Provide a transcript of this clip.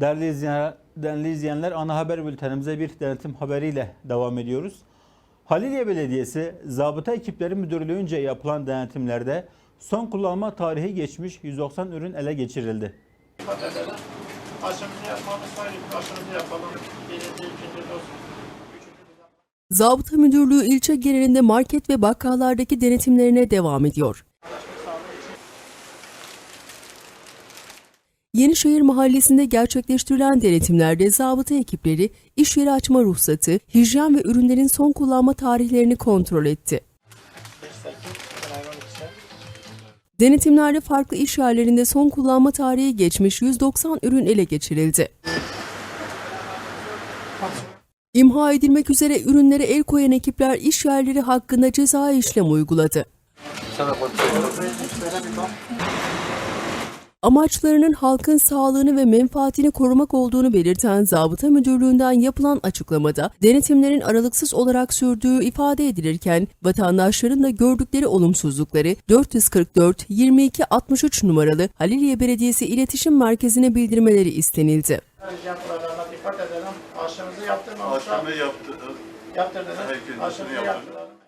Değerli izleyenler, izleyenler ana haber bültenimize bir denetim haberiyle devam ediyoruz. Haliliye Belediyesi zabıta ekipleri müdürlüğünce yapılan denetimlerde son kullanma tarihi geçmiş 190 ürün ele geçirildi. Zabıta Müdürlüğü ilçe genelinde market ve bakkallardaki denetimlerine devam ediyor. Yenişehir Mahallesi'nde gerçekleştirilen denetimlerde zabıta ekipleri iş yeri açma ruhsatı, hijyen ve ürünlerin son kullanma tarihlerini kontrol etti. Denetimlerde farklı iş yerlerinde son kullanma tarihi geçmiş 190 ürün ele geçirildi. İmha edilmek üzere ürünlere el koyan ekipler iş yerleri hakkında ceza işlem uyguladı. Amaçlarının halkın sağlığını ve menfaatini korumak olduğunu belirten Zabıta Müdürlüğü'nden yapılan açıklamada denetimlerin aralıksız olarak sürdüğü ifade edilirken vatandaşların da gördükleri olumsuzlukları 444 22 63 numaralı Haliliye Belediyesi İletişim Merkezi'ne bildirmeleri istenildi. Dikkat edelim. Aşımızı yaptırmamışlar. Aşımı yaptı. Yaptırdınız. Aşımızı yaptı.